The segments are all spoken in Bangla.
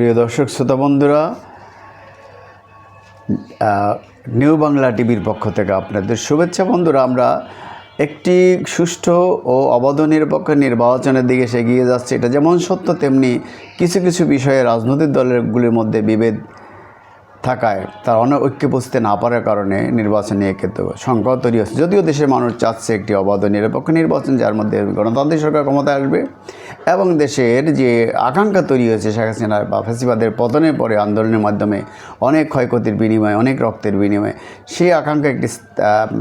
প্রিয় দর্শক, শ্রোতা বন্ধুরা নিউ বাংলা টিভির পক্ষ থেকে আপনাদের শুভেচ্ছা। বন্ধুরা, আমরা একটি সুষ্ঠু ও অবাধ নিরপেক্ষ নির্বাচনের দিকে এসে এগিয়ে যাচ্ছে। এটা যেমন সত্য, তেমনি কিছু কিছু বিষয়ে রাজনৈতিক দলগুলির মধ্যে বিভেদ থাকায় তার অনেক ঐক্যে বসতে না পারার কারণে নির্বাচন নিয়ে কিন্তু সংকট তৈরি হচ্ছে। যদিও দেশের মানুষ চাচ্ছে একটি অবাধ নিরপেক্ষ নির্বাচন, যার মধ্যে গণতান্ত্রিক সরকার ক্ষমতায় আসবে এবং দেশের যে আকাঙ্ক্ষা তৈরি হয়েছে, শেখ হাসিনার বা ফেসিবাদের পতনের পরে আন্দোলনের মাধ্যমে অনেক ক্ষয়ক্ষতির বিনিময়ে, অনেক রক্তের বিনিময়ে সেই আকাঙ্ক্ষা একটি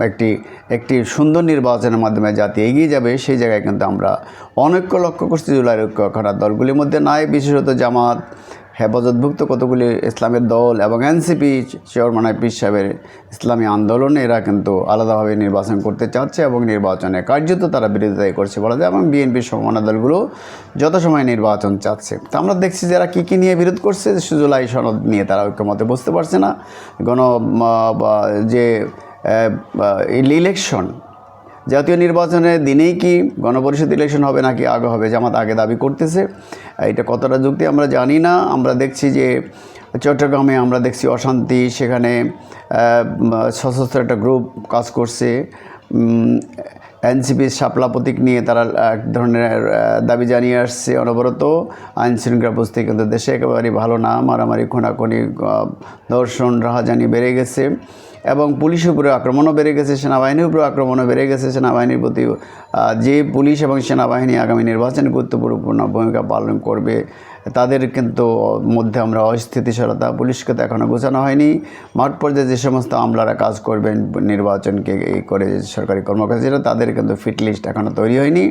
একটি একটি সুন্দর নির্বাচনের মাধ্যমে জাতি এগিয়ে যাবে, সেই জায়গায় কিন্তু আমরা অনৈক্য লক্ষ্য করছি। জুলাই ঐক্য খারাপ দলগুলির মধ্যে নাই বিশেষত জামাত হেফাজতভুক্ত কতগুলি ইসলামের দল এবং এনসিপি চেয়ারম্যান পীর সাহেবের ইসলামী আন্দোলন, এরা কিন্তু আলাদাভাবে নির্বাচন করতে চাচ্ছে এবং নির্বাচনে কার্যত তারা বিরোধিতাই করছে বলা যায় এবং বিএনপির সমমানা দলগুলো যথাসময়ে নির্বাচন চাচ্ছে। তো আমরা দেখছি যারা কী কী নিয়ে বিরোধ করছে সুজলাই সনদ নিয়ে তারা ঐক্যমতে বুঝতে পারছে না। গণ যে ইলেকশন জাতীয় নির্বাচনের দিনেই কি গণপরিষদ ইলেকশন হবে নাকি আগে হবে? জামাত আগে দাবি করতেছে। এটা কতটা যুক্তি আমরা জানি না। আমরা দেখছি যে চট্টগ্রামে আমরা দেখছি অশান্তি, সেখানে সশস্ত্র একটা গ্রুপ কাজ করছে। এনসিপির শাপলা প্রতীক নিয়ে তারা এক ধরনের দাবি জানিয়ে আসছে অনবরত। আইন শৃঙ্খলা পরিস্থিতি কিন্তু দেশে একেবারেই ভালো না। মারামারি, খুনাখুনি ধর্ষণ, রাহাজানি বেড়ে গেছে। এবং পুলিশের উপরে আক্রমণও বেড়ে গেছে, সেনাবাহিনীর উপরে আক্রমণও বেড়ে গেছে, সেনাবাহিনীর প্রতি যে পুলিশ এবং সেনাবাহিনী আগামী নির্বাচনে গুরুত্বপূর্ণ ভূমিকা পালন করবে, তাদের কিন্তু মধ্যে আমরা অস্থিতিশীলতা, পুলিশকে তো এখনও বোঝানো হয়নি। মাঠ পর্যায়ে যে সমস্ত আমলারা কাজ করবেন নির্বাচনকে করে সরকারি কর্মকর্তারা তাদের কিন্তু ফিট লিস্ট এখনও তৈরি হয়নি।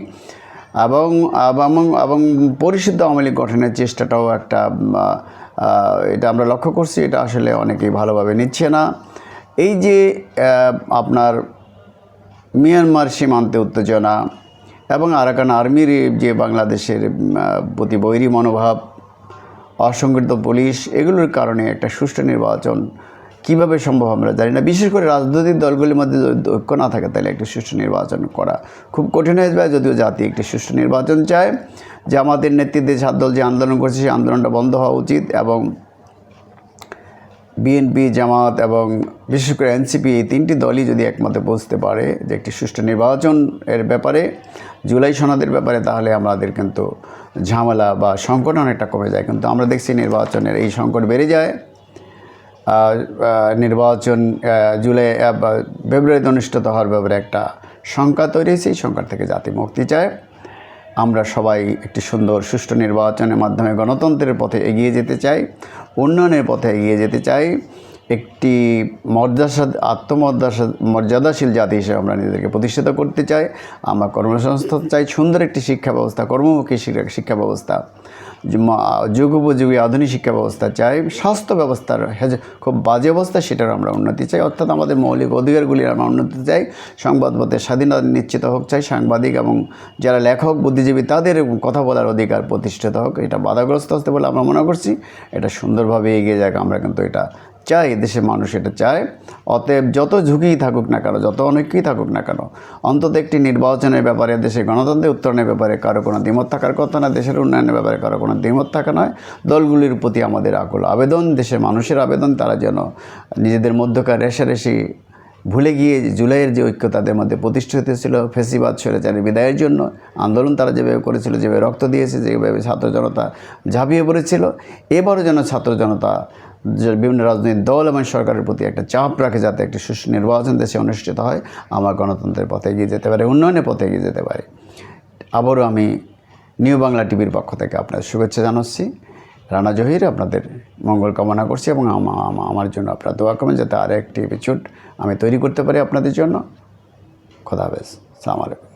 এবং এবং এবং পরিশুদ্ধ আওয়ামী লীগ গঠনের চেষ্টাটাও একটা এটা আমরা লক্ষ্য করছি, এটা আসলে অনেকেই ভালোভাবে নিচ্ছে না। এই যে আপনার মিয়ানমার সীমান্তে উত্তেজনা এবং আরাকান আর্মির যে বাংলাদেশের প্রতি বৈরী মনোভাব, অসংগঠিত পুলিশ, এগুলোর কারণে একটা সুষ্ঠু নির্বাচন কীভাবে সম্ভব আমরা জানি না। বিশেষ করে রাজনৈতিক দলগুলির মধ্যে ঐক্য না থাকে, তাহলে একটি সুষ্ঠু নির্বাচন করা খুব কঠিন হয়ে যাবে। যদিও জাতি একটি সুষ্ঠু নির্বাচন চায় যে আমাদের নেতৃত্বে সাত দল যে আন্দোলন করছে, সেই আন্দোলনটা বন্ধ হওয়া উচিত এবং বিএনপি জামাত এবং বিশেষ করে এনসিপি এই তিনটি দলই যদি একমতে পৌঁছতে পারে যে একটি সুষ্ঠু নির্বাচন এর ব্যাপারে, জুলাই সনদের ব্যাপারে, তাহলে আমাদের কিন্তু ঝামেলা বা সংকট অনেকটা কমে যায়। কিন্তু আমরা দেখছি নির্বাচনের এই সংকট বেড়ে যায়। নির্বাচন জুলাই ফেব্রুয়ারিতে অনুষ্ঠিত হওয়ার ব্যাপারে একটা শঙ্কা তৈরি হয়েছে। এই শঙ্কার থেকে জাতি মুক্তি চায়। আমরা সবাই একটি সুন্দর, সুষ্ঠু নির্বাচনের মাধ্যমে গণতন্ত্রের পথে এগিয়ে যেতে চাই, উন্নয়নের পথে এগিয়ে যেতে চাই। একটি মর্যাদা, আত্মমর্যাদা, মর্যাদাশীল জাতি হিসেবে আমরা নিজেদেরকে প্রতিষ্ঠিত করতে চাই। আমরা কর্মসংস্থান চাই, সুন্দর একটি শিক্ষা ব্যবস্থা, কর্মমুখী শিক্ষা- ব্যবস্থা যে মা- যুগোপযোগী আধুনিক শিক্ষা ব্যবস্থা চাই। স্বাস্থ্য ব্যবস্থার খুব বাজে অবস্থা সেটার আমরা উন্নতি চাই। অর্থাৎ আমাদের মৌলিক অধিকারগুলির আমরা উন্নতি চাই। সংবাদপত্রের স্বাধীনতা নিশ্চিত হোক, চাই সাংবাদিক এবং যারা লেখক, বুদ্ধিজীবী, তাদের কথা বলার অধিকার প্রতিষ্ঠিত হোক। এটা বাধাগ্রস্ত হতে বলে আমরা মনে করছি। এটা সুন্দরভাবে এগিয়ে যাক, আমরা কিন্তু এটা চাই, দেশের মানুষ এটা চায়। অতএব যত ঝুঁকিই থাকুক না কেন, যত অনেকই থাকুক না কেন, অন্তত একটি নির্বাচনের ব্যাপারে, দেশের গণতন্ত্রের উত্তরণের ব্যাপারে কারও কোনো দ্বিমত থাকার কথা না দেশের উন্নয়নের ব্যাপারে কারও কোনো দ্বিমত থাকা নয়। দলগুলির প্রতি আমাদের আকুল আবেদন, দেশের মানুষের আবেদন, তারা যেন নিজেদের মধ্যকার রেশারেশি ভুলে গিয়ে জুলাইয়ের যে ঐক্য তাদের মধ্যে প্রতিষ্ঠিত ছিল ফেসিবাদ স্বৈরাচারী বিদায়ের জন্য আন্দোলন তারা যেভাবে করেছিল, যেভাবে রক্ত দিয়েছে, যেভাবে ছাত্র জনতা ঝাঁপিয়ে পড়েছিল, এবারও যেন ছাত্র জনতা বিভিন্ন রাজনৈতিক দল এবং সরকারের প্রতি একটা চাপ রাখে যাতে একটি সুষ্ঠু নির্বাচন দেশে অনুষ্ঠিত হয়। আমার গণতন্ত্রের পথে এগিয়ে যেতে পারে, উন্নয়নের পথে এগিয়ে যেতে পারে। আবারও আমি নিউ বাংলা টিভির পক্ষ থেকে আপনাদের শুভেচ্ছা জানাচ্ছি। রানা জহির, আপনাদের মঙ্গল কামনা করছি এবং আমা- আমা- আমার জন্য আপনার দোয়া করবেন যাতে আর একটি এপিসোড আমি তৈরি করতে পারি আপনাদের জন্য। খোদা হাফেজ। সালাম আলাইকুম।